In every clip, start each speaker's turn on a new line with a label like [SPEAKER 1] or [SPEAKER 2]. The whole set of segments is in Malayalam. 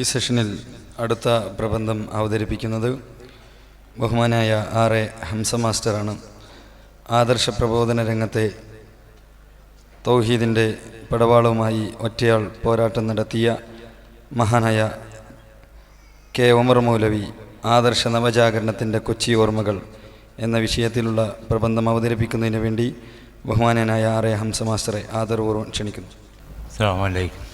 [SPEAKER 1] ഈ സെഷനിൽ അടുത്ത പ്രബന്ധം അവതരിപ്പിക്കുന്നത് ബഹുമാനായ ആർ എ ഹംസ മാസ്റ്ററാണ്. ആദർശ പ്രബോധന രംഗത്തെ തൗഹീദിന്റെ പടവാളവുമായി ഒറ്റയാൾ പോരാട്ടം നടത്തിയ മഹാനായ കെ ഒമർ മൗലവി ആദർശ നവജാഗരണത്തിന്റെ കൊച്ചി ഓർമ്മകൾ എന്ന വിഷയത്തിലുള്ള പ്രബന്ധം അവതരിപ്പിക്കുന്നതിന് വേണ്ടി ബഹുമാനനായ ആർ എ ഹംസ മാസ്റ്ററെ ആദരപൂർവം ക്ഷണിക്കുന്നു.
[SPEAKER 2] അസ്സാം വലൈക്കും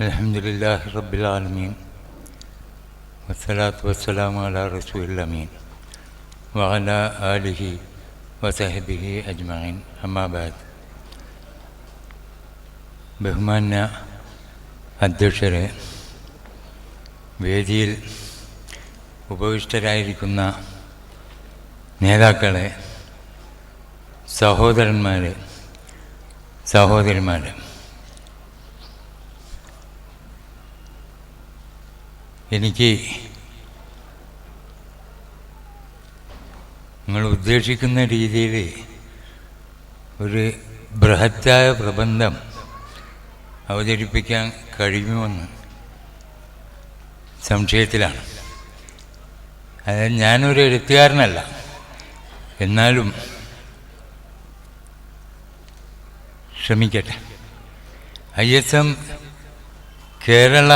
[SPEAKER 2] الحمد لله رب العالمين والصلاة والسلام على رسول الأمين وعلى آله وصحبه أجمعين أما بعد ബഹുമാന്യ അധ്യക്ഷരെ വേദിയിൽ ഉപവിഷ്ടരായിരിക്കുന്ന നേതാക്കളെ സഹോദരന്മാർ സഹോദരിമാർ എനിക്ക് നിങ്ങൾ ഉദ്ദേശിക്കുന്ന രീതിയിൽ ഒരു ബൃഹത്തായ പ്രബന്ധം അവതരിപ്പിക്കാൻ കഴിയുമെന്ന് സംശയത്തിലാണ്. അതായത് ഞാനൊരു എഴുത്തുകാരനല്ല. എന്നാലും ശ്രമിക്കട്ടെ. I S M Kerala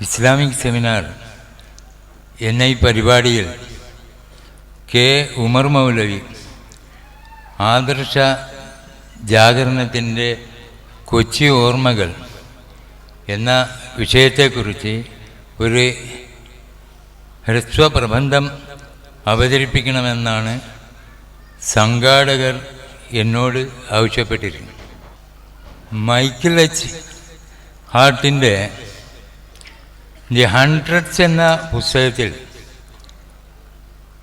[SPEAKER 2] Islamic seminar എന്ന ഈ പരിപാടിയിൽ കെ ഉമർ മൗലവി ആദർശ ജാഗരണത്തിന്റെ കൊച്ചി ഓർമ്മകൾ എന്ന വിഷയത്തെക്കുറിച്ച് ഒരു ഹ്രസ്വപ്രബന്ധം അവതരിപ്പിക്കണമെന്നാണ് സംഘാടകർ എന്നോട് ആവശ്യപ്പെട്ടിരുന്നു മൈക്കിൾ എച്ച് ഹാർട്ടിന്റെ ദി ഹൺഡ്രഡ്സ് എന്ന പുസ്തകത്തിൽ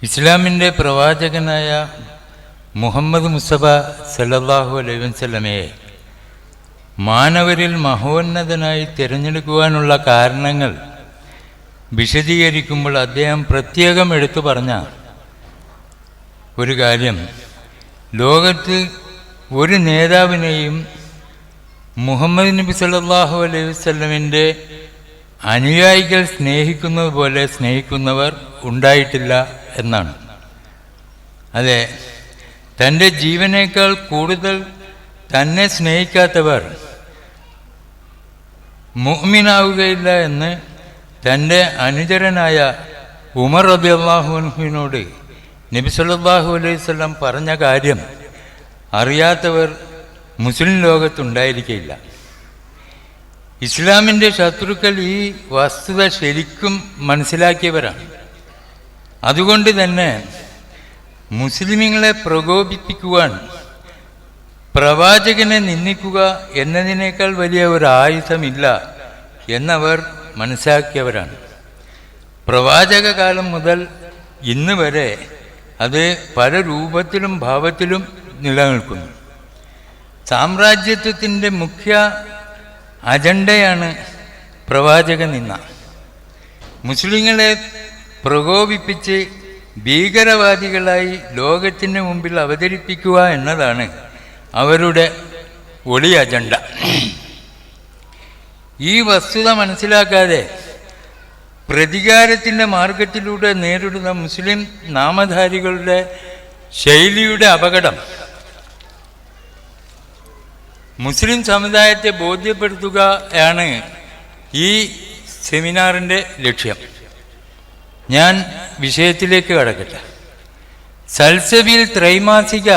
[SPEAKER 2] ഇസ്ലാമിന്റെ പ്രവാചകനായ മുഹമ്മദ് മുസ്തഫ സല്ലല്ലാഹു അലൈഹി വസല്ലമയെ മാനവരിൽ മഹോന്നതനായി തിരഞ്ഞെടുക്കുവാനുള്ള കാരണങ്ങൾ വിശദീകരിക്കുമ്പോൾ അദ്ദേഹം പ്രത്യേകം എടുത്തു പറഞ്ഞ ഒരു കാര്യം. ലോകത്ത് ഒരു നേതാവിനെയും മുഹമ്മദ് നബി സല്ലാഹു അലൈഹി വസല്ലമിന്റെ അനുയായികൾ സ്നേഹിക്കുന്നത് പോലെ സ്നേഹിക്കുന്നവർ ഉണ്ടായിട്ടില്ല എന്നാണ്. അതെ തന്റെ ജീവനേക്കാൾ കൂടുതൽ തന്നെ സ്നേഹിക്കാത്തവർ മുഹ്മിനാവുകയില്ല എന്ന് തന്റെ അനുചരനായ ഉമർ റബി അള്ളാഹുവിനോട് നബി അലൈഹി വസല്ലം പറഞ്ഞ കാര്യം അറിയാത്തവർ മുസ്ലിം ലോകത്തുണ്ടായിരിക്കില്ല ഇസ്ലാമിന്റെ ശത്രുക്കൾ ഈ വസ്തുത ശരിക്കും മനസ്സിലാക്കിയവരാണ്. അതുകൊണ്ട് തന്നെ മുസ്ലിമുകളെ പ്രകോപിപ്പിക്കുവാൻ പ്രവാചകനെ നിന്ദിക്കുക എന്നതിനേക്കാൾ വലിയ ഒരു ആയുധമില്ല എന്നവർ മനസ്സിലാക്കിയവരാണ്. പ്രവാചക കാലം മുതൽ ഇന്ന് വരെ അത് പല രൂപത്തിലും ഭാവത്തിലും നിലനിൽക്കുന്നു. സാമ്രാജ്യത്വത്തിന്റെ മുഖ്യ അജണ്ടയാണ് പ്രവാചക നിന്ന മുസ്ലിങ്ങളെ പ്രകോപിപ്പിച്ച് ഭീകരവാദികളായി ലോകത്തിന് മുമ്പിൽ അവതരിപ്പിക്കുക എന്നതാണ് അവരുടെ ഒളി അജണ്ട. ഈ വസ്തുത മനസ്സിലാക്കാതെ പ്രതികാരത്തിന്റെ മാർഗത്തിലൂടെ നേരിടുന്ന മുസ്ലിം നാമധാരികളുടെ ശൈലിയുടെ അപകടം മുസ്ലിം സമുദായത്തെ ബോധ്യപ്പെടുത്തുകയാണ് ഈ സെമിനാറിന്റെ ലക്ഷ്യം. ഞാൻ വിഷയത്തിലേക്ക് കടക്കട്ടെ. സൽസബിൽ ത്രൈമാസിക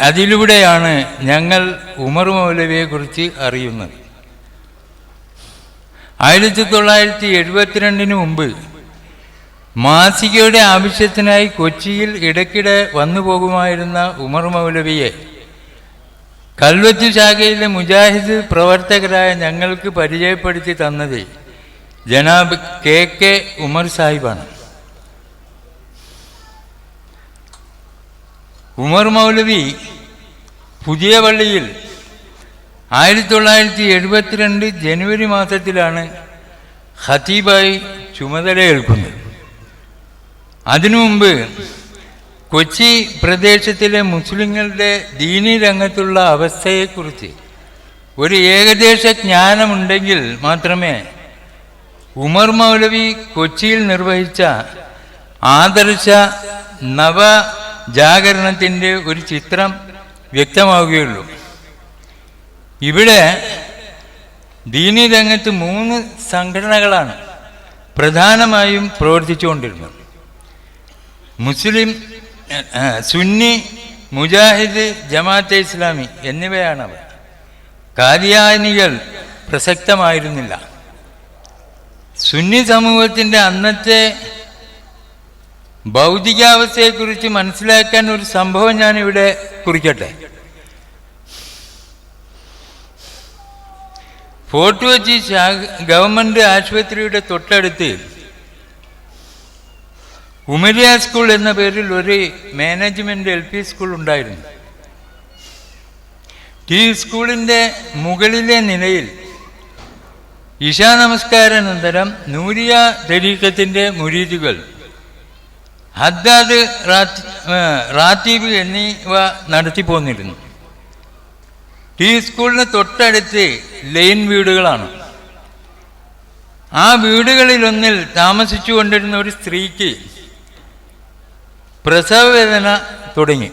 [SPEAKER 2] അതിലൂടെയാണ് ഞങ്ങൾ ഉമർ മൗലവിയെക്കുറിച്ച് അറിയുന്നത്. ആയിരത്തി തൊള്ളായിരത്തി എഴുപത്തിരണ്ടിന് മുമ്പ് മാസികയുടെ ആവശ്യത്തിനായി കൊച്ചിയിൽ ഇടയ്ക്കിടെ വന്നു പോകുമായിരുന്ന ഉമർ മൗലവിയെ കൽവത്ത് ശാഖയിലെ മുജാഹിദ് പ്രവർത്തകരായ ഞങ്ങൾക്ക് പരിചയപ്പെടുത്തി തന്നത് ജനാബ് കെ കെ ഉമർ സാഹിബാണ്. ഉമർ മൗലവി പുതിയ പള്ളിയിൽ ആയിരത്തി തൊള്ളായിരത്തി എഴുപത്തിരണ്ട് ജനുവരി മാസത്തിലാണ് ഖത്തീബായി ചുമതലയേൽക്കുന്നത്. അതിനു മുമ്പ് കൊച്ചി പ്രദേശത്തിലെ മുസ്ലിങ്ങളുടെ ദീനി രംഗത്തുള്ള അവസ്ഥയെക്കുറിച്ച് ഒരു ഏകദേശ ജ്ഞാനമുണ്ടെങ്കിൽ മാത്രമേ ഉമർ മൗലവി കൊച്ചിയിൽ നിർവഹിച്ച ആദർശ നവജാഗരണത്തിന്റെ ഒരു ചിത്രം വ്യക്തമാവുകയുള്ളൂ. ഇവിടെ ദീനി രംഗത്ത് മൂന്ന് സംഘടനകളാണ് പ്രധാനമായും പ്രവർത്തിച്ചുകൊണ്ടിരുന്നത്. മുസ്ലിം സുന്നി മുജാഹിദ് ജമാഅത്തെ ഇസ്ലാമി എന്നിവയാണ് അവർ കാദിയാനികൾ പ്രസക്തമായിരുന്നില്ല. സുന്നി സമൂഹത്തിന്റെ അന്നത്തെ ഭൗതികാവസ്ഥയെക്കുറിച്ച് മനസ്സിലാക്കാൻ ഒരു സംഭവം ഞാനിവിടെ കുറിക്കട്ടെ. ഫോർട്ട് കൊച്ചി ഗവൺമെന്റ് ആശുപത്രിയുടെ തൊട്ടടുത്ത് ഉമരിയ സ്കൂൾ എന്ന പേരിൽ ഒരു മാനേജ്മെന്റ് എൽ പി സ്കൂൾ ഉണ്ടായിരുന്നു. ഈ സ്കൂളിന്റെ മുകളിലെ നിലയിൽ ഇഷാ നമസ്കാരാനന്തരം നൂരിയ തരീക്കത്തിന്റെ മുരീദുകൾ ഹദ്ദാദ് റാത്തീബ് എന്നിവ നടത്തിപ്പോന്നിരുന്നു ഈ സ്കൂളിന് തൊട്ടടുത്ത് ലൈൻ വീടുകളാണ്. ആ വീടുകളിലൊന്നിൽ താമസിച്ചു കൊണ്ടിരുന്ന ഒരു സ്ത്രീക്ക് പ്രസവവേദന തുടങ്ങി.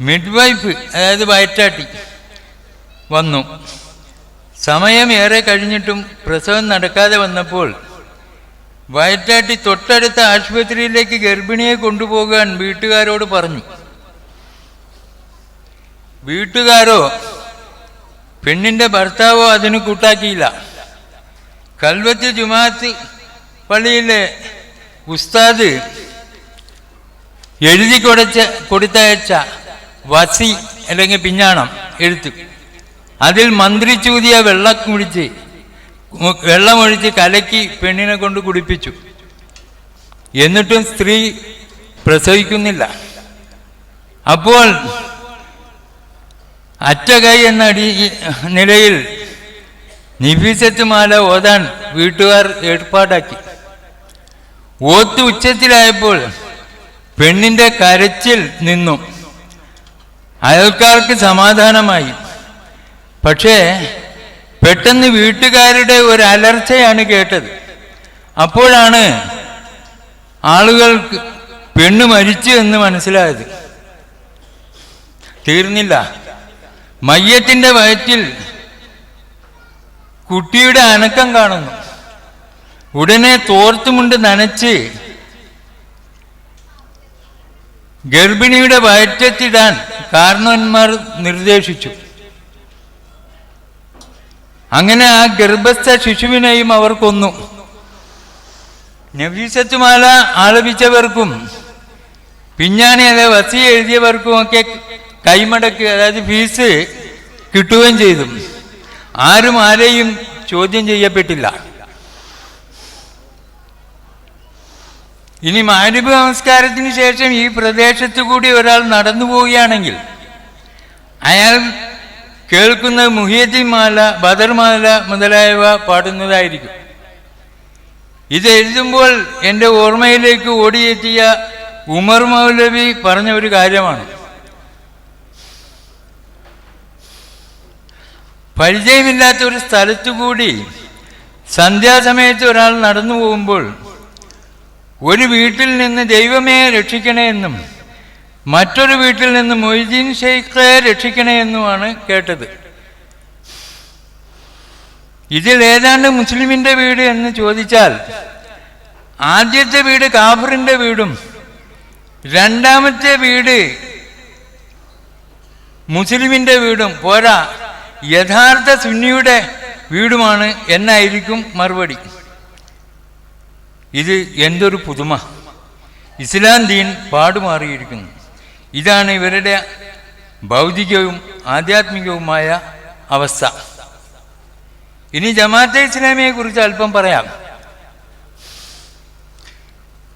[SPEAKER 2] മിഡ്വൈഫ് അതായത് വയറ്റാട്ടി വന്നു. സമയം ഏറെ കഴിഞ്ഞിട്ടും പ്രസവം നടക്കാതെ വന്നപ്പോൾ വയറ്റാട്ടി തൊട്ടടുത്ത ആശുപത്രിയിലേക്ക് ഗർഭിണിയെ കൊണ്ടുപോകാൻ വീട്ടുകാരോട് പറഞ്ഞു. വീട്ടുകാരോ പെണ്ണിന്റെ ഭർത്താവോ അതിന് കൂട്ടാക്കിയില്ല. കൽവത്ത് ജുമാഅത്ത് പള്ളിയിലെ ഉസ്താദ് എഴുതി കൊടുച്ച കൊടുത്തയച്ച വസി അല്ലെങ്കിൽ പിഞ്ഞാണം എഴുത്ത്. അതിൽ മന്ത്രി ചൂതിയ വെള്ളം കുടിച്ച് വെള്ളമൊഴിച്ച് കലക്കി പെണ്ണിനെ കൊണ്ട് കുടിപ്പിച്ചു. എന്നിട്ടും സ്ത്രീ പ്രസവിക്കുന്നില്ല. അപ്പോൾ അറ്റകൈ എന്ന അടി നിലയിൽ നിഫീസത്ത് മാല ഓതാൻ വീട്ടുകാർ ഏർപ്പാടാക്കി. ഓത്ത് ഉച്ചത്തിലായപ്പോൾ പെണ്ണിന്റെ കരച്ചിൽ നിന്നു. അയൽക്കാർക്ക് സമാധാനമായി. പക്ഷേ പെട്ടെന്ന് വീട്ടുകാരുടെ ഒരു അലർച്ചയാണ് കേട്ടത്. അപ്പോഴാണ് ആളുകൾക്ക് പെണ്ണ് മരിച്ചു എന്ന് മനസ്സിലായത്. തീർന്നില്ല. മയ്യത്തിന്റെ വയറ്റിൽ കുട്ടിയുടെ അനക്കം കാണുന്നു. ഉടനെ തോർത്തുമുണ്ട് നനച്ച്. ഗർഭിണിയുടെ വയറ്റത്തിടാൻ കാരണവന്മാർ നിർദ്ദേശിച്ചു. അങ്ങനെ ആ ഗർഭസ്ഥ ശിശുവിനെയും അവർ കൊന്നു. നബീസത്തുമാല ആലപിച്ചവർക്കും പിഞ്ഞാണി അതെ വസി എഴുതിയവർക്കും ഒക്കെ കൈമടക്ക് അതായത് ഫീസ് കിട്ടുകയും ചെയ്തു. ആരും ആരെയും ചോദ്യം ചെയ്യപ്പെട്ടില്ല. ഇനി മാരിബ് നമസ്കാരത്തിന് ശേഷം ഈ പ്രദേശത്ത് കൂടി ഒരാൾ നടന്നു പോവുകയാണെങ്കിൽ അയാൾ കേൾക്കുന്ന മുഹിയദ്ദീൻ മാല ബദർമാല മുതലായവ പാടുന്നതായിരിക്കും. ഇത് എഴുതുമ്പോൾ എന്റെ ഓർമ്മയിലേക്ക് ഓടിയെത്തിയ ഉമർ മൗലവി പറഞ്ഞ ഒരു കാര്യമാണ്. പരിചയമില്ലാത്ത ഒരു സ്ഥലത്തു കൂടി സന്ധ്യാസമയത്ത് ഒരാൾ നടന്നു പോകുമ്പോൾ ഒരു വീട്ടിൽ നിന്ന് ദൈവമേ രക്ഷിക്കണേ എന്നും മറ്റൊരു വീട്ടിൽ നിന്ന് മൊയ്തീൻ ഷെയ്ഖെ രക്ഷിക്കണേ എന്നുമാണ് കേട്ടത്. ഇതിൽ ഏതാണ്ട് മുസ്ലിമിന്റെ വീട് എന്ന് ചോദിച്ചാൽ ആദ്യത്തെ വീട് കാഫറിന്റെ വീടും രണ്ടാമത്തെ വീട് മുസ്ലിമിന്റെ വീടും. പോരാ യഥാർത്ഥ സുന്നിയുടെ വീടുമാണ് എന്നായിരിക്കും മറുപടി. ഇത് എന്തൊരു പുതുമ. ഇസ്ലാം ദീൻ പാടുമാറിയിരിക്കുന്നു. ഇതാണ് ഇവരുടെ ഭൗതികവും ആധ്യാത്മികവുമായ അവസ്ഥ. ഇനി ജമാഅത്തെ ഇസ്ലാമിയെ കുറിച്ച് അല്പം പറയാം.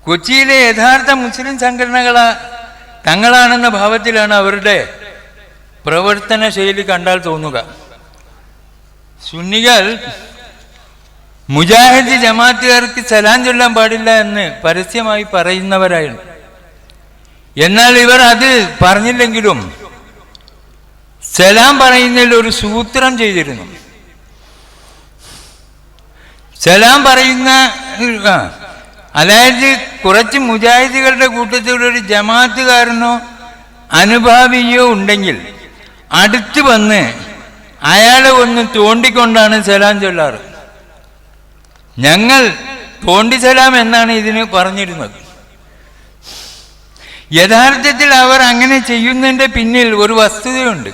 [SPEAKER 2] കൊച്ചിയിലെ യഥാർത്ഥ മുസ്ലിം സംഘടനകൾ തങ്ങളാണെന്ന ഭാവത്തിലാണ് അവരുടെ പ്രവർത്തന ശൈലി കണ്ടാൽ തോന്നുക. സുന്നികൾ മുജാഹിദ് ജമാഅത്തുകാർക്ക് സലാം ചൊല്ലാൻ പാടില്ല എന്ന് പരസ്യമായി പറയുന്നവരായിരുന്നു. എന്നാൽ ഇവർ അത് പറഞ്ഞില്ലെങ്കിലും സലാം പറയുന്നതിൽ ഒരു സൂത്രം ചെയ്തിരുന്നു. സലാം പറയുന്ന അതായത് കുറച്ച് മുജാഹിദികളുടെ കൂട്ടത്തിൽ ഒരു ജമാഅത്തുകാരനോ അനുഭാവിയോ ഉണ്ടെങ്കിൽ അടുത്ത് വന്ന് അയാളെ ഒന്ന് തോണ്ടിക്കൊണ്ടാണ് സലാം ചൊല്ലാറ്. ഞങ്ങൾ തോണ്ടി സലാം എന്നാണ് ഇതിന് പറഞ്ഞിരുന്നത്. യഥാർത്ഥത്തിൽ അവർ അങ്ങനെ ചെയ്യുന്നതിന്റെ പിന്നിൽ ഒരു വസ്തുതയുണ്ട്.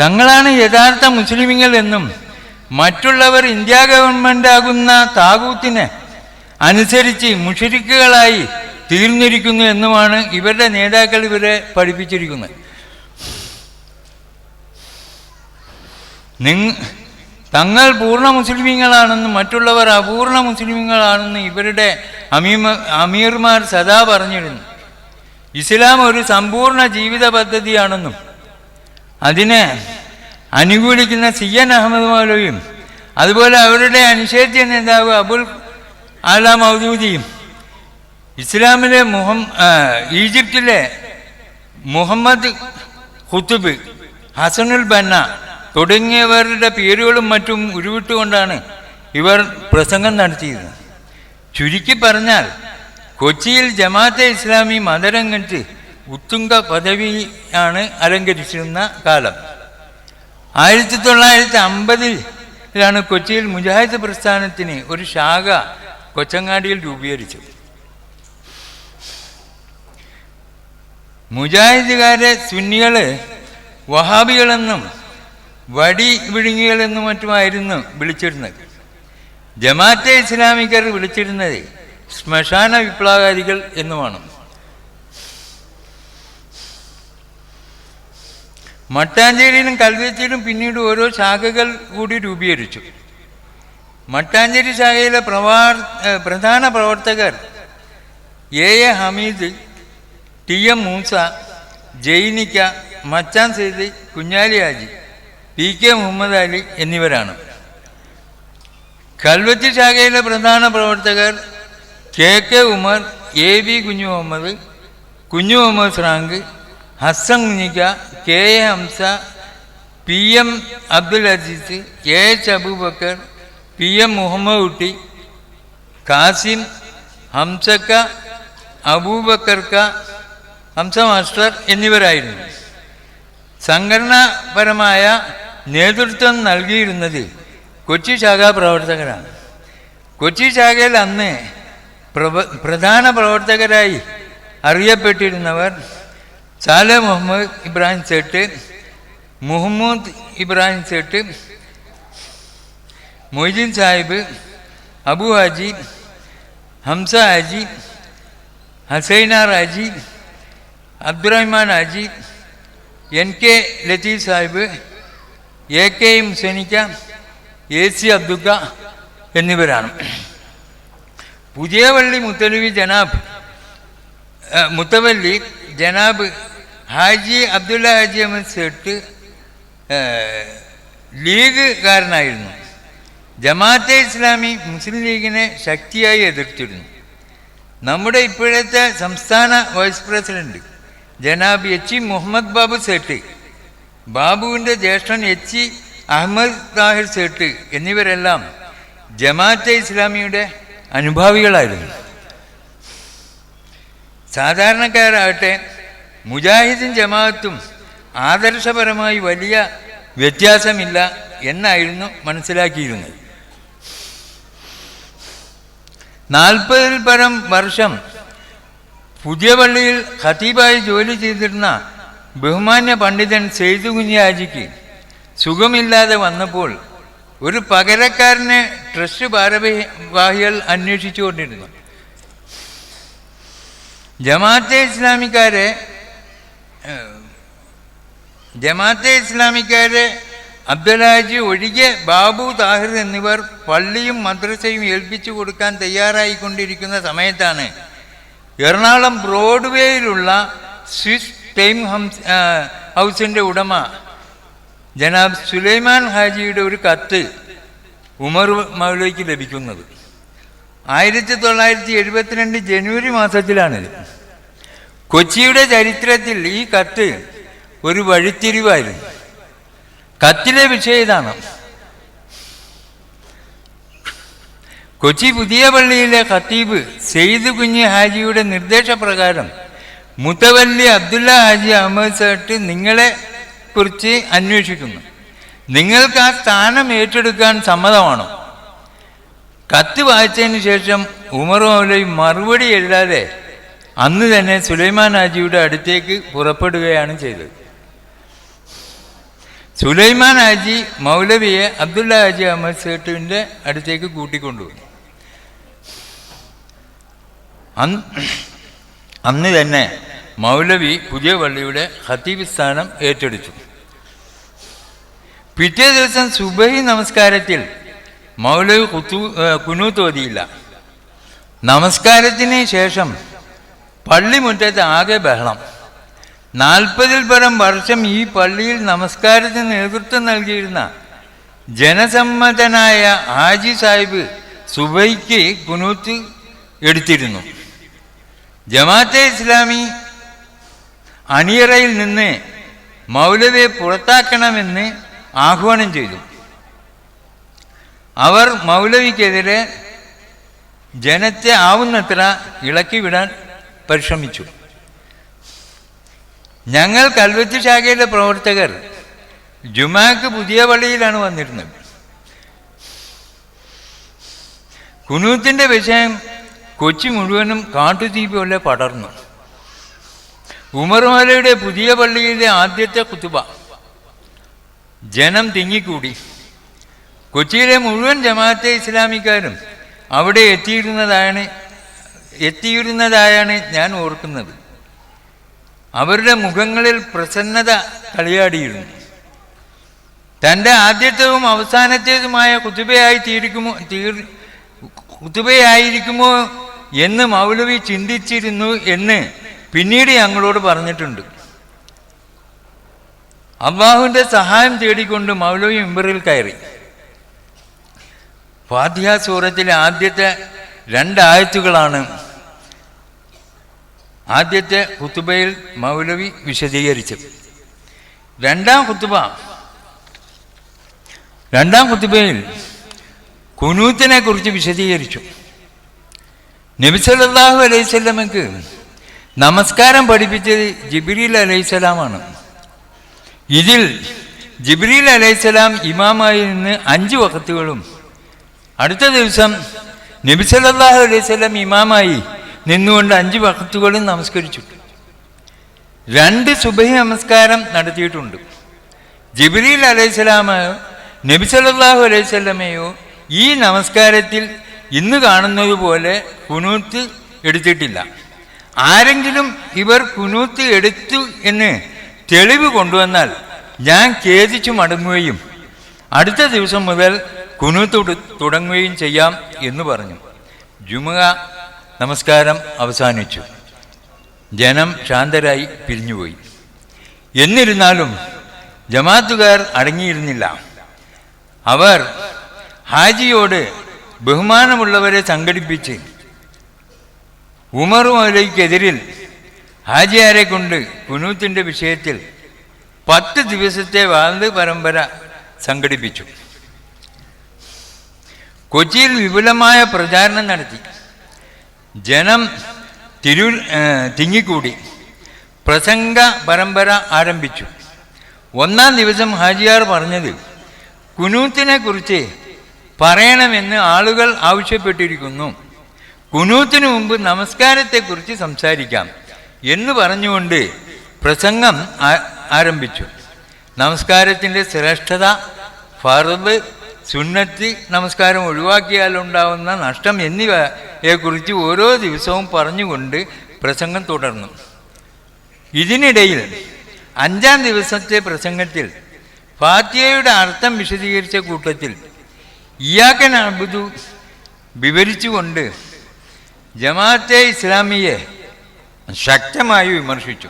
[SPEAKER 2] തങ്ങളാണ് യഥാർത്ഥ മുസ്ലിമുകൾ എന്നും മറ്റുള്ളവർ ഇന്ത്യ ഗവൺമെന്റ് ആകുന്ന താകൂത്തിനെ അനുസരിച്ച് മുഷരിക്കുകളായി തീർന്നിരിക്കുന്നു എന്നുമാണ് ഇവരുടെ നേതാക്കൾ ഇവരെ പഠിപ്പിച്ചിരിക്കുന്നത്. തങ്ങൾ പൂർണ മുസ്ലിമീങ്ങളാണെന്നും മറ്റുള്ളവർ അപൂർണ മുസ്ലിമീങ്ങളാണെന്ന് ഇവരുടെ അമീമ അമീർമാർ സദാ പറഞ്ഞിരുന്നു. ഇസ്ലാം ഒരു സമ്പൂർണ ജീവിത പദ്ധതിയാണെന്നും അതിനെ അനുകൂലിക്കുന്ന സി എൻ അഹമ്മദ് മൗലവിയും അതുപോലെ അവരുടെ അനിഷേധ്യ നേതാവ് അബുൽ ആല മൗദൂദിയും ഇസ്ലാമിലെ മുഹം ഈജിപ്തിലെ മുഹമ്മദ് ഖുത്തുബ് ഹസനുൽ ബന്ന തുടങ്ങിയവരുടെ പേരുകളും മറ്റും ഉരുവിട്ടുകൊണ്ടാണ് ഇവർ പ്രസംഗം നടത്തിയത്. ചുരുക്കി പറഞ്ഞാൽ കൊച്ചിയിൽ ജമാഅത്തെ ഇസ്ലാമി മതരംഗത്ത് ഉത്തുംഗ പദവിയാണ് അലങ്കരിച്ചിരുന്ന കാലം. ആയിരത്തി തൊള്ളായിരത്തി അമ്പതിലാണ് കൊച്ചിയിൽ മുജാഹിദ് പ്രസ്ഥാനത്തിന് ഒരു ശാഖ കൊച്ചങ്ങാടിയിൽ രൂപീകരിച്ചത്. മുജാഹിദുകാരെ സുന്നികൾ വഹാബികളെന്നും വടി വിഴുങ്ങികളെന്നും മറ്റുമായിരുന്നു വിളിച്ചിരുന്നത്. ജമാഅത്തെ ഇസ്ലാമിക്കർ വിളിച്ചിരുന്നത് ശ്മശാന വിപ്ലവകാരികൾ എന്നുമാണ്. മട്ടാഞ്ചേരിയിലും കൽവെച്ചിയിലും പിന്നീട് ഓരോ ശാഖകൾ കൂടി രൂപീകരിച്ചു. മട്ടാഞ്ചേരി ശാഖയിലെ പ്രവാർ പ്രധാന പ്രവർത്തകർ A. A. Hameed T. M. Moosa Jainikka Machan Sayed Kunhali Haji P K Muhammad Ali എന്നിവരാണ്. കൽവത്തി ശാഖയിലെ പ്രധാന പ്രവർത്തകർ K K Umar A B Kunhu Muhammad Kunhu Muhammad Frank Hasan Kunhikka K A Hamza P M Abdul Aziz A H Abubakar P M Muhammad Kutty Kasim ഹംസക്ക അബൂബക്കർക്ക ഹംസ മാസ്റ്റർ എന്നിവരായിരുന്നു. സംഘടനാപരമായ നേതൃത്വം നൽകിയിരുന്നത് കൊച്ചി ശാഖാ പ്രവർത്തകരാണ്. കൊച്ചി ശാഖയിൽ അന്ന് പ്രഭ പ്രധാന പ്രവർത്തകരായി അറിയപ്പെട്ടിരുന്നവർ Saleh Muhammad Ibrahim Sait Muhammad Ibrahim Sait Moideen Sahib Abu Haji Hamza Haji Hassainar Haji Abdurahman Haji N K Latheef Sahib A K M Senikka A C Abdukka എന്നിവരാണ്. പുതിയവള്ളി മുത്തലവി ജനാബ് മുത്തവല്ലി ജനാബ് ഹാജി അബ്ദുള്ള ഹാജി അഹമ്മദ് സേട്ട് ലീഗുകാരനായിരുന്നു. ജമാഅത്തെ ഇസ്ലാമി മുസ്ലിം ലീഗിനെ ശക്തിയായി എതിർത്തിരുന്നു. നമ്മുടെ ഇപ്പോഴത്തെ സംസ്ഥാന വൈസ് പ്രസിഡന്റ് ജനാബ് എച്ച് മുഹമ്മദ് ബാബു സേട്ട് ബാബുവിന്റെ ജ്യേഷ്ഠൻ എച്ച് അഹമ്മദ് താഹിർ സേട്ട് എന്നിവരെല്ലാം ജമാഅത്തെ ഇസ്ലാമിയുടെ അനുഭാവികളായിരുന്നു. സാധാരണക്കാരാകട്ടെ മുജാഹിദും ജമാഅത്തും ആദർശപരമായി വലിയ വ്യത്യാസമില്ല എന്നായിരുന്നു മനസ്സിലാക്കിയിരുന്നത്. നാൽപ്പതിൽ പരം വർഷം പുതിയ പള്ളിയിൽ ഖത്തീബായി ജോലി ചെയ്തിരുന്ന ബഹുമാന്യ പണ്ഡിതൻ സെയ്തു കുഞ്ഞാജിക്ക് സുഖമില്ലാതെ വന്നപ്പോൾ ഒരു പകരക്കാരനെ ട്രസ്റ്റ് ഭാരവാഹികൾ അന്വേഷിച്ചുകൊണ്ടിരുന്നു. ജമാഅത്തെ ഇസ്ലാമിക്കാരെ ജമാഅത്തെ ഇസ്ലാമിക്കാരെ അബ്ദുലാജി ഒഴികെ ബാബു താഹിർ എന്നിവർ പള്ളിയും മദ്രസയും ഏൽപ്പിച്ചു കൊടുക്കാൻ തയ്യാറായിക്കൊണ്ടിരിക്കുന്ന സമയത്താണ് എറണാകുളം ബ്രോഡ്വേയിലുള്ള സ്വിസ് ആ, ഹൗസിന്റെ ഉടമ ജനാബ് സുലൈമാൻ ഹാജിയുടെ ഒരു കത്ത് ഉമർ മൗലയ്ക്ക് ലഭിക്കുന്നത്. ആയിരത്തി തൊള്ളായിരത്തി എഴുപത്തിരണ്ട് ജനുവരി മാസത്തിലാണിത് കൊച്ചിയുടെ ചരിത്രത്തിൽ ഈ കത്ത് ഒരു വഴിത്തിരിവായിരുന്നു. കത്തിലെ വിഷയം ഇതാണ്. കൊച്ചി പുതിയ പള്ളിയിലെ ഖത്തീബ് സെയ്ദ് കുഞ്ഞി ഹാജിയുടെ നിർദ്ദേശപ്രകാരം മുത്തവല്ലി അബ്ദുല്ല ഹാജി അഹമ്മദ് സാട്ട് നിങ്ങളെ കുറിച്ച് അന്വേഷിക്കുന്നു. നിങ്ങൾക്ക് ആ സ്ഥാനം ഏറ്റെടുക്കാൻ സമ്മതമാണോ? കത്ത് വായിച്ചതിന് ശേഷം ഉമർ മറുപടി എഴുതാതെ അന്ന് തന്നെ സുലൈമാൻ ഹാജിയുടെ അടുത്തേക്ക് പുറപ്പെടുകയാണ് ചെയ്തത്. സുലൈമാൻ ഹാജി മൗലവിയെ അബ്ദുല്ല ഹാജി അഹമ്മദ് സേട്ടുവിന്റെ അടുത്തേക്ക് കൂട്ടിക്കൊണ്ടുപോയി അന്ന് തന്നെ മൗലവി പുതിയ പള്ളിയുടെ ഹത്തീബ് സ്ഥാനം ഏറ്റെടുത്തു. പിറ്റേ ദിവസം സുബഹി നമസ്കാരത്തിൽ മൗലവി കുത്തു കുനു തോതിയില്ല നമസ്കാരത്തിന് ശേഷം പള്ളിമുറ്റത്ത് ആകെ ബഹളം. നാൽപ്പതിൽ പരം വർഷം ഈ പള്ളിയിൽ നമസ്കാരത്തിന് നേതൃത്വം നൽകിയിരുന്ന ജനസമ്മതനായ ഹാജി സാഹിബ് സുബൈക്ക് കുനൂത്ത് എടുത്തിരുന്നു. ജമാഅത്തെ ഇസ്ലാമി അണിയറയിൽ നിന്ന് മൗലവിയെ പുറത്താക്കണമെന്ന് ആഹ്വാനം ചെയ്തു. അവർ മൗലവിക്കെതിരെ ജനത്തെ ആവുന്നത്ര ഇളക്കി വിടാൻ പരിശ്രമിച്ചു. ഞങ്ങൾ കൽവത്തി ശാഖയിലെ പ്രവർത്തകർ ജുമാക്ക് പുതിയ പള്ളിയിലാണ് വന്നിരുന്നത്. കുനൂത്തിന്റെ വിഷയം കൊച്ചി മുഴുവനും കാട്ടുതീ പോലെ പടർന്നു. ഉമർമാലയുടെ പുതിയ പള്ളിയിലെ ആദ്യത്തെ കുത്തുബ. ജനം തിങ്ങിക്കൂടി. കൊച്ചിയിലെ മുഴുവൻ ജമാഅത്തെ ഇസ്ലാമിക്കാരും അവിടെ എത്തിയിരുന്നതാണ് എത്തിയിരുന്നതായാണ് ഞാൻ ഓർക്കുന്നത്. അവരുടെ മുഖങ്ങളിൽ പ്രസന്നത കളിയാടിയിരുന്നു തന്റെ ആദ്യത്തേതും അവസാനത്തേതുമായ കുത്തുബയായി തീരിക്കുമോ തീർ കുത്തുബയായിരിക്കുമോ എന്ന് മൗലവി ചിന്തിച്ചിരുന്നു എന്ന് പിന്നീട് ഞങ്ങളോട് പറഞ്ഞിട്ടുണ്ട്. അള്ളാഹുവിന്റെ സഹായം തേടിക്കൊണ്ട് മൗലവി മെമ്പറിൽ കയറി. ഫാത്തിഹ സൂറത്തിലെ ആദ്യത്തെ രണ്ടായത്തുകളാണ് ആദ്യത്തെ കുത്തുബയിൽ മൗലവി വിശദീകരിച്ചത്. രണ്ടാം കുത്തുബ രണ്ടാം കുത്തുബയിൽ കുനൂത്തിനെ കുറിച്ച് വിശദീകരിച്ചു. നബി സല്ലല്ലാഹു അലൈഹി സ്വലമക്ക് നമസ്കാരം പഠിപ്പിച്ചത് ജിബ്രീൽ അലൈഹിസ്സലാമാണ് ഇതിൽ ജിബ്രീൽ അലൈഹിസ്സലാം ഇമാമായി നിന്ന് അഞ്ച് വക്കത്തുകളും അടുത്ത ദിവസം നബി സല്ലല്ലാഹു അലൈഹി സ്വലം ഇമാമായി നിന്നുകൊണ്ട് അഞ്ച് വക്കത്തുകളും നമസ്കരിച്ചു. രണ്ട് സുബഹി നമസ്കാരം നടത്തിയിട്ടുണ്ട്. ജിബ്രീൽ അലൈഹിസ്സലാമയോ അലൈഹി സ്വലമയോ ഈ നമസ്കാരത്തിൽ ഇന്ന് കാണുന്നത് പോലെ കുനൂത്ത് എടുത്തിട്ടില്ല. ആരെങ്കിലും ഇവർ കുനൂത്ത് എടുത്തു എന്ന് തെളിവ് കൊണ്ടുവന്നാൽ ഞാൻ ഖേദിച്ചു മടങ്ങുകയും അടുത്ത ദിവസം മുതൽ കുനൂത്ത് തുടങ്ങുകയും ചെയ്യാം എന്ന് പറഞ്ഞു. ജുമുക നമസ്കാരം അവസാനിച്ചു. ജനം ശാന്തരായി പിരിഞ്ഞുപോയി. എന്നിരുന്നാലും ജമാത്തുകാർ അടങ്ങിയിരുന്നില്ല. അവർ ഹാജിയോട് ബഹുമാനമുള്ളവരെ സംഘടിപ്പിച്ച് ഉമർ മൗലയ്ക്കെതിരിൽ ഹാജിയാരെ കൊണ്ട് കുനൂത്തിന്റെ വിഷയത്തിൽ പത്ത് ദിവസത്തെ വാദ പരമ്പര സംഘടിപ്പിച്ചു. കൊച്ചിയിൽ വിപുലമായ പ്രചാരണം നടത്തി. ജനം തിരു തിങ്ങിക്കൂടി. പ്രസംഗ പരമ്പര ആരംഭിച്ചു. ഒന്നാം ദിവസം ഹാജിയാർ പറഞ്ഞത് കുനൂത്തിനെ കുറിച്ച് പറയണമെന്ന് ആളുകൾ ആവശ്യപ്പെട്ടിരിക്കുന്നു. കുനൂത്തിന് മുമ്പ് നമസ്കാരത്തെക്കുറിച്ച് സംസാരിക്കാം. എന്ന് പറഞ്ഞുകൊണ്ട് പ്രസംഗം ആരംഭിച്ചു. നമസ്കാരത്തിന്റെ ശ്രേഷ്ഠത ഫർബ് സുന്നത്ത് നമസ്കാരം ഒഴിവാക്കിയാലുണ്ടാവുന്ന നഷ്ടം എന്നിവയെക്കുറിച്ച് ഓരോ ദിവസവും പറഞ്ഞുകൊണ്ട് പ്രസംഗം തുടർന്നു. ഇതിനിടയിൽ അഞ്ചാം ദിവസത്തെ പ്രസംഗത്തിൽ ഫാത്തിയയുടെ അർത്ഥം വിശദീകരിച്ച കൂട്ടത്തിൽ ഇയാക്കൻ അബുദു വിവരിച്ചുകൊണ്ട് ജമാഅത്തെ ഇസ്ലാമിയെ ശക്തമായി വിമർശിച്ചു.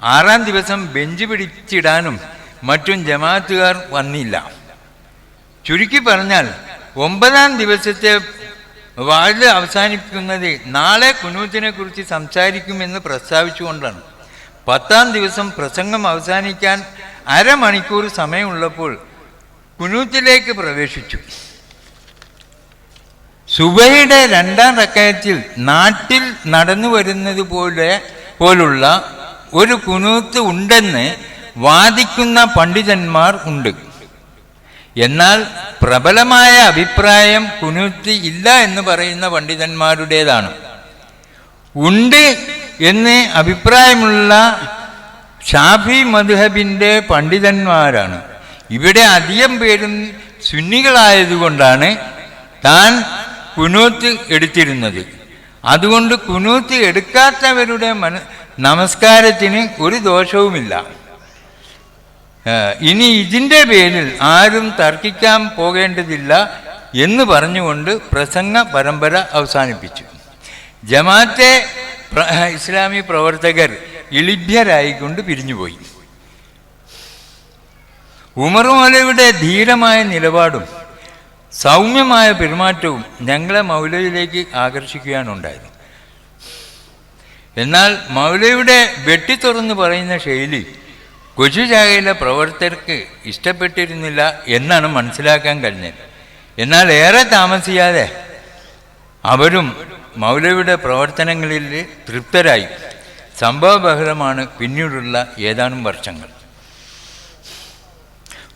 [SPEAKER 2] ആറാം ദിവസം ബെഞ്ച് പിടിച്ചിടാനും മറ്റും ജമാഅത്തുകാർ വന്നില്ല. ചുരുക്കി പറഞ്ഞാൽ ഒമ്പതാം ദിവസത്തെ വാഴ് അവസാനിക്കുന്നത് നാളെ കുനൂത്തിനെ കുറിച്ച് സംസാരിക്കുമെന്ന് പ്രസ്താവിച്ചുകൊണ്ടാണ്. പത്താം ദിവസം പ്രസംഗം അവസാനിക്കാൻ അരമണിക്കൂർ സമയമുള്ളപ്പോൾ കുനൂത്തിലേക്ക് പ്രവേശിച്ചു. സുബൈയുടെ രണ്ടാം റക്കയത്തിൽ നാട്ടിൽ നടന്നു വരുന്നത് പോലെ പോലുള്ള ഒരു കുനൂത്ത് ഉണ്ടെന്ന് വാദിക്കുന്ന പണ്ഡിതന്മാർ ഉണ്ട്. എന്നാൽ പ്രബലമായ അഭിപ്രായം കുനൂത്ത് ഇല്ല എന്ന് പറയുന്ന പണ്ഡിതന്മാരുടേതാണ്. ഉണ്ട് എന്ന് അഭിപ്രായമുള്ള ഷാഫി മധുഹബിന്റെ പണ്ഡിതന്മാരാണ്. ഇവിടെ അധികം പേരും സുന്നികളായതുകൊണ്ടാണ് താൻ കുനൂത്ത് എടുത്തിരുന്നത്. അതുകൊണ്ട് കുനൂത്ത് എടുക്കാത്തവരുടെ മന നമസ്കാരത്തിന് ഒരു ദോഷവുമില്ല. ഇനി ഇതിന്റെ പേരിൽ ആരും തർക്കിക്കാൻ പോകേണ്ടതില്ല എന്ന് പറഞ്ഞുകൊണ്ട് പ്രസംഗ പരമ്പര അവസാനിപ്പിച്ചു. ജമാത്തെ ഇസ്ലാമി പ്രവർത്തകർ ഇളിഭ്യരായിക്കൊണ്ട് പിരിഞ്ഞുപോയി. ഉമർ മൗലവിയുടെ ധീരമായ നിലപാടും സൗമ്യമായ പെരുമാറ്റവും ഞങ്ങളെ മൗലവിയിലേക്ക് ആകർഷിക്കുകയാണുണ്ടായത് എന്നാൽ മൗലവിയുടെ വെട്ടിത്തുറന്ന് പറയുന്ന ശൈലി കൊച്ചു ശാഖയിലെ പ്രവർത്തകർക്ക് ഇഷ്ടപ്പെട്ടിരുന്നില്ല എന്നാണ് മനസ്സിലാക്കാൻ കഴിഞ്ഞത്. എന്നാൽ ഏറെ താമസിയാതെ അവരും മൗലവിയുടെ പ്രവർത്തനങ്ങളിൽ തൃപ്തരായി. സംഭവബഹുലമാണ് പിന്നീടുള്ള ഏതാനും വർഷങ്ങൾ.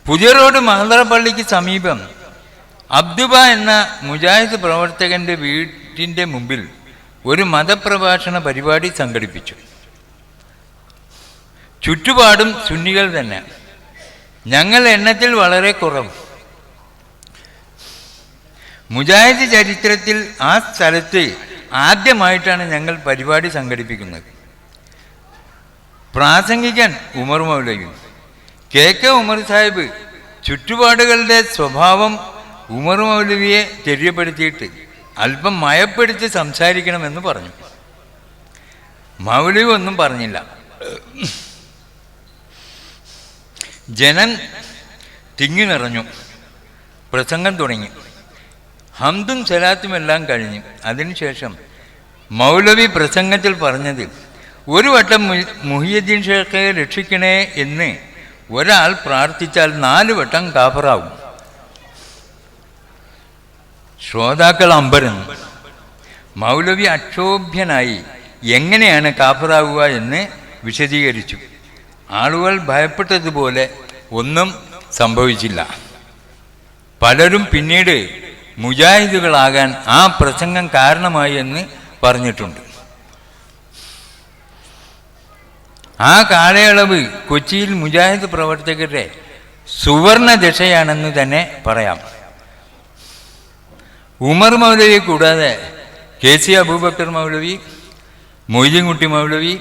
[SPEAKER 2] പുതിയ റോഡ് മഹദറ സമീപം അബ്ദുബ എന്ന മുജാഹിദ് പ്രവർത്തകന്റെ വീട്ടിന്റെ മുമ്പിൽ ഒരു മതപ്രഭാഷണ പരിപാടി സംഘടിപ്പിച്ചു. ചുറ്റുപാടും സുന്നികൾ തന്നെ. ഞങ്ങൾ എണ്ണത്തിൽ വളരെ കുറവ്. മുജാഹിദ് ചരിത്രത്തിൽ ആ സ്ഥലത്ത് ആദ്യമായിട്ടാണ് ഞങ്ങൾ പരിപാടി സംഘടിപ്പിക്കുന്നത്. പ്രാസംഗികൻ ഉമർ മൗലയും കെ കെ ഉമർ സാഹിബ് ചുറ്റുപാടുകളുടെ സ്വഭാവം ഉമർ മൗലവിയെ തെര്യപ്പെടുത്തിയിട്ട് അല്പം മയപ്പെടുത്തി സംസാരിക്കണമെന്ന് പറഞ്ഞു. മൗലവി ഒന്നും പറഞ്ഞില്ല. ജനം തിങ്ങി നിറഞ്ഞു. പ്രസംഗം തുടങ്ങി. ഹംദും സലാത്തും എല്ലാം കഴിഞ്ഞു. അതിനുശേഷം മൗലവി പ്രസംഗത്തിൽ പറഞ്ഞത് ഒരു വട്ടം മുഹിയുദ്ദീൻ ഷേഖയെ രക്ഷിക്കണേ എന്ന് ഒരാൾ പ്രാർത്ഥിച്ചാൽ നാല് വട്ടം കാഫറാവും. ശ്രോതാക്കൾ അമ്പരന്നു. മൗലവി അക്ഷോഭ്യനായി എങ്ങനെയാണ് കാഫറാവുക എന്ന് വിശദീകരിച്ചു. ആളുകൾ ഭയപ്പെട്ടതുപോലെ ഒന്നും സംഭവിച്ചില്ല. പലരും പിന്നീട് മുജാഹിദുകളാകാൻ ആ പ്രസംഗം കാരണമായി എന്ന് പറഞ്ഞിട്ടുണ്ട്. ആ കാലയളവ് കൊച്ചിയിൽ മുജാഹിദ് പ്രവർത്തകരുടെ സുവർണ ദശയാണെന്ന് തന്നെ പറയാം. ഉമർ മൗലവി കൂടാതെ K C Abubakar Maulavi Moideenkutty Maulavi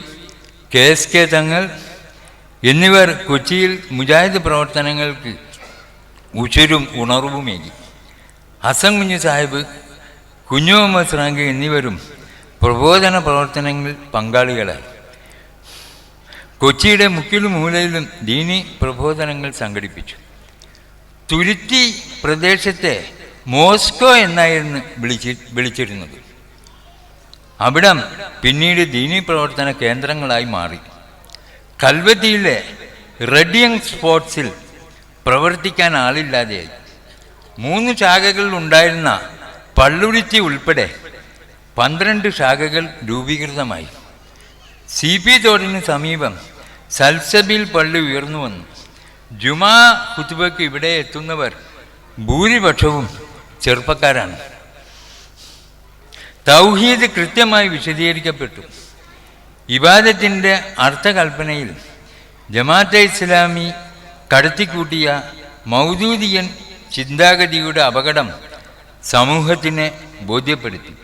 [SPEAKER 2] K S K Thangal എന്നിവർ കൊച്ചിയിൽ മുജാഹിദ് പ്രവർത്തനങ്ങൾക്ക് ഉച്ചരും ഉണർവുമേകി ഹസൻ കുഞ്ഞു സാഹിബ് കുഞ്ഞു മുഹമ്മദ് സ്രാങ്ക് എന്നിവരും പ്രബോധന പ്രവർത്തനങ്ങളിൽ പങ്കാളികളായി. കൊച്ചിയുടെ മുക്കിലും മൂലയിലും ദീനി പ്രബോധനങ്ങൾ സംഘടിപ്പിച്ചു. തുരുത്തി പ്രദേശത്തെ മോസ്കോ എന്നായിരുന്നു വിളിച്ചി വിളിച്ചിരുന്നത്. അവിടം പിന്നീട് ദീനി പ്രവർത്തന കേന്ദ്രങ്ങളായി മാറി. കൽവത്തിയിലെ റെഡിയങ് സ്പോർട്സിൽ പ്രവർത്തിക്കാൻ ആളില്ലാതെയായി മൂന്ന് ശാഖകളിൽ ഉണ്ടായിരുന്ന പള്ളുരുത്തി ഉൾപ്പെടെ പന്ത്രണ്ട് ശാഖകൾ രൂപീകൃതമായി. സി പി തോടിന് സമീപം സൽസബിൽ പള്ളി ഉയർന്നു വന്നു. ജുമാ കുത്തുബയ്ക്ക് ഇവിടെ എത്തുന്നവർ ഭൂരിപക്ഷവും ചെറുപ്പക്കാരാണ്. തൗഹീദ് കൃത്യമായി വിശദീകരിക്കപ്പെട്ടു. ഇബാദത്തിന്റെ അർത്ഥകൽപ്പനയിൽ ജമാഅത്തെ ഇസ്ലാമി കടത്തിക്കൂട്ടിയ മൗദൂദിയൻ ചിന്താഗതിയുടെ അപകടം സമൂഹത്തിനെ ബോധ്യപ്പെടുത്തി.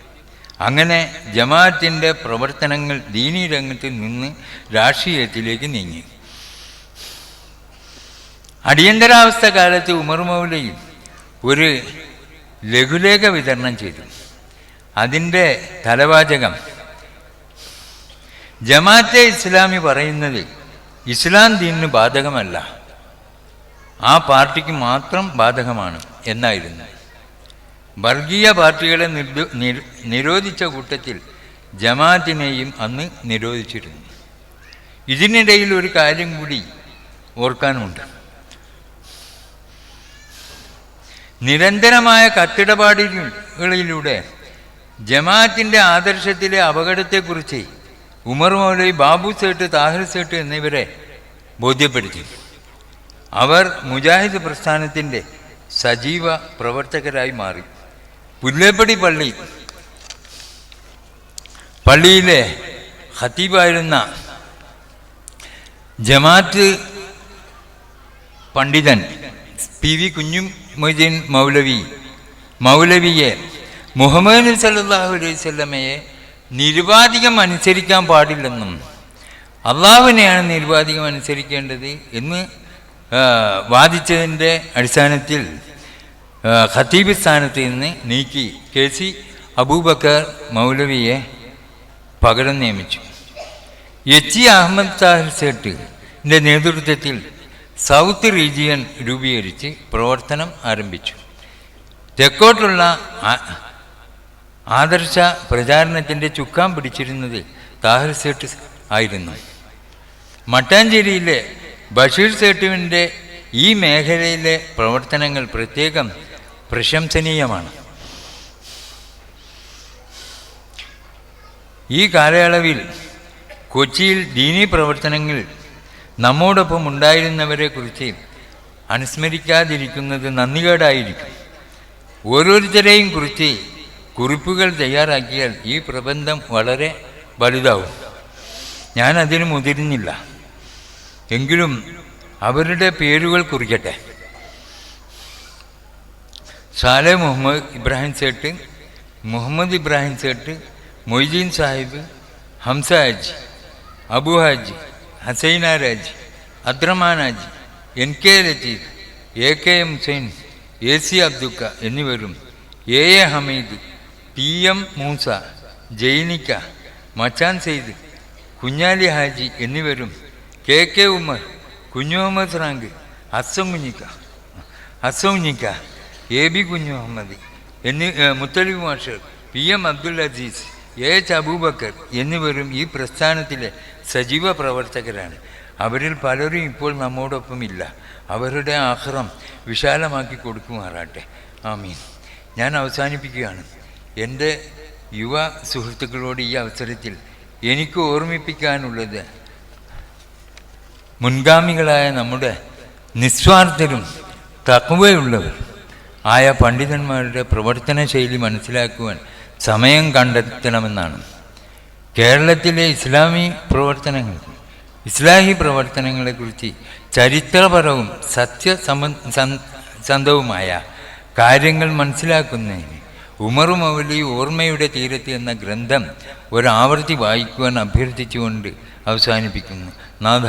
[SPEAKER 2] അങ്ങനെ ജമാഅത്തിന്റെ പ്രവർത്തനങ്ങൾ ദീനീ രംഗത്ത് നിന്ന് രാഷ്ട്രീയത്തിലേക്ക് നീങ്ങി. അടിയന്തരാവസ്ഥ കാലത്ത് ഉമർ ഒരു ലഘുലേഖ വിതരണം ചെയ്തു. അതിന്റെ തലവാചകം ജമാഅത്തെ ഇസ്ലാമി പറയുന്നത് ഇസ്ലാം ദീനിന് ബാധകമല്ല. ആ പാർട്ടിക്ക് മാത്രം ബാധകമാണ് എന്നായിരുന്നു. വർഗീയ പാർട്ടികളെ നിരോധിച്ച കൂട്ടത്തിൽ ജമാഅത്തിനെയും അന്ന് നിരോധിച്ചിരുന്നു. ഇതിനിടയിൽ ഒരു കാര്യം കൂടി ഓർക്കാനുണ്ട് നിരന്തരമായ കത്തിടപാടുകളിലൂടെ ജമാഅത്തിന്റെ ആദർശത്തിലെ അപകടത്തെക്കുറിച്ച് ഉമർ മൗലവി ബാബു സേട്ട് താഹിർ സേട്ട് എന്നിവരെ ബോധ്യപ്പെടുത്തി അവർ മുജാഹിദ് പ്രസ്ഥാനത്തിന്റെ സജീവ പ്രവർത്തകരായി മാറി. പുല്ലേപ്പടി പള്ളി പള്ളിയിലെ ഹത്തീബായിരുന്ന ജമാഅത്ത് പണ്ഡിതൻ പി വി കുഞ്ഞു മൊയ്തീൻ മൗലവി മൗലവിയെ മുഹമ്മദ് നബി സല്ലല്ലാഹു അലൈഹി നിരുപാധികം അനുസരിക്കാൻ പാടില്ലെന്നും അള്ളാഹുവിനെയാണ് നിരുപാധികം അനുസരിക്കേണ്ടത് എന്ന് വാദിച്ചതിന്റെ അടിസ്ഥാനത്തിൽ ഖത്തീബ് സ്ഥാനത്ത് നിന്ന് നീക്കി കെ സി അബൂബക്കർ മൗലവിയെ പകരം നിയമിച്ചു. എച്ച് അഹമ്മദ് താഹിർ സേട്ടിന്റെ നേതൃത്വത്തിൽ സൗത്ത് റീജിയൻ രൂപീകരിച്ച് പ്രവർത്തനം ആരംഭിച്ചു. തെക്കോട്ടുള്ള ആദർശ പ്രചാരണത്തിന്റെ ചുക്കാൻ പിടിച്ചിരുന്നത് താഹിർ സേട്ട് ആയിരുന്നു. മട്ടാഞ്ചേരിയിലെ ബഷീർ സേട്ടുവിന്റെ ഈ മേഖലയിലെ പ്രവർത്തനങ്ങൾ പ്രത്യേകം പ്രശംസനീയമാണ്. ഈ കാലയളവിൽ കൊച്ചിയിൽ ദീനീ പ്രവർത്തനങ്ങളിൽ നമ്മോടൊപ്പം ഉണ്ടായിരുന്നവരെക്കുറിച്ച് അനുസ്മരിക്കാതിരിക്കുന്നത് നന്ദികേടായിരിക്കും. ഓരോരുത്തരെയും കുറിച്ച് കുറിപ്പുകൾ തയ്യാറാക്കിയാൽ ഈ പ്രബന്ധം വളരെ വലുതാവും. ഞാൻ അതിന് മുതിരുന്നില്ല. എങ്കിലും അവരുടെ പേരുകൾ കുറിക്കട്ടെ. സാലെ മുഹമ്മദ് ഇബ്രാഹിം സേട്ട് മുഹമ്മദ് ഇബ്രാഹിം സേട്ട് മൊയ്തീൻ സാഹിബ് ഹംസ ഹാജി അബു ഹാജി ഹസൈന Raj Adraman Haji N K Latheef A K M Hussain A C Abdukka എന്നിവരും A A Hameed P M Moosa Jainikka Machan Sayed Kunhali Haji എന്നിവരും കെ കെ ഉമ്മർ കുഞ്ഞു മുഹമ്മദ് റാങ്ക് ഹസ്സൻ കുഞ്ഞിക്ക ഹസ്സൻ കുഞ്ഞിക്ക. എ ബി കുഞ്ഞു മുഹമ്മദ് എന്നീ മുത്തലിഫ് masher P M Abdul Aziz H Abubakar എന്നിവരും ഈ പ്രസ്ഥാനത്തിലെ സജീവ പ്രവർത്തകരാണ്. അവരിൽ പലരും ഇപ്പോൾ നമ്മോടൊപ്പം ഇല്ല അവരുടെ ആഹ്റം വിശാലമാക്കി കൊടുക്കുമാറാട്ടെ ആമീൻ. ഞാൻ അവസാനിപ്പിക്കുകയാണ്. എന്റെ യുവ സുഹൃത്തുക്കളോട് ഈ അവസരത്തിൽ എനിക്ക് ഓർമ്മിപ്പിക്കാനുള്ളത് മുൻഗാമികളായ നമ്മുടെ നിസ്വാർത്ഥരും തക്കവയുള്ളവർ ആയ പണ്ഡിതന്മാരുടെ പ്രവർത്തന ശൈലി മനസ്സിലാക്കുവാൻ സമയം കണ്ടെത്തണമെന്നാണ്. കേരളത്തിലെ ഇസ്ലാമി പ്രവർത്തനങ്ങൾ ഇസ്ലാഹി പ്രവർത്തനങ്ങളെക്കുറിച്ച് ചരിത്രപരവും സത്യസമ കാര്യങ്ങൾ മനസ്സിലാക്കുന്നതിന് ഉമർ ഓർമ്മയുടെ തീരത്ത് എന്ന ഗ്രന്ഥം ഒരാവർത്തി വായിക്കുവാൻ അഭ്യർത്ഥിച്ചുകൊണ്ട് അവസാനിപ്പിക്കുന്നു. നാഥ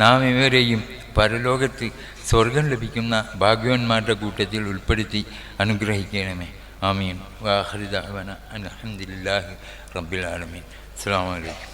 [SPEAKER 2] നാം ഇവരെയും പരലോകത്ത് സ്വർഗം ലഭിക്കുന്ന ഭാഗ്യവാന്മാരുടെ കൂട്ടത്തിൽ ഉൾപ്പെടുത്തി അനുഗ്രഹിക്കണമേ. ആമീൻ. വാഹരിദാവന അലഹദില്ലാഹി റബ്ബിൽ ആലമീൻ. അസ്സാം വലൈക്കും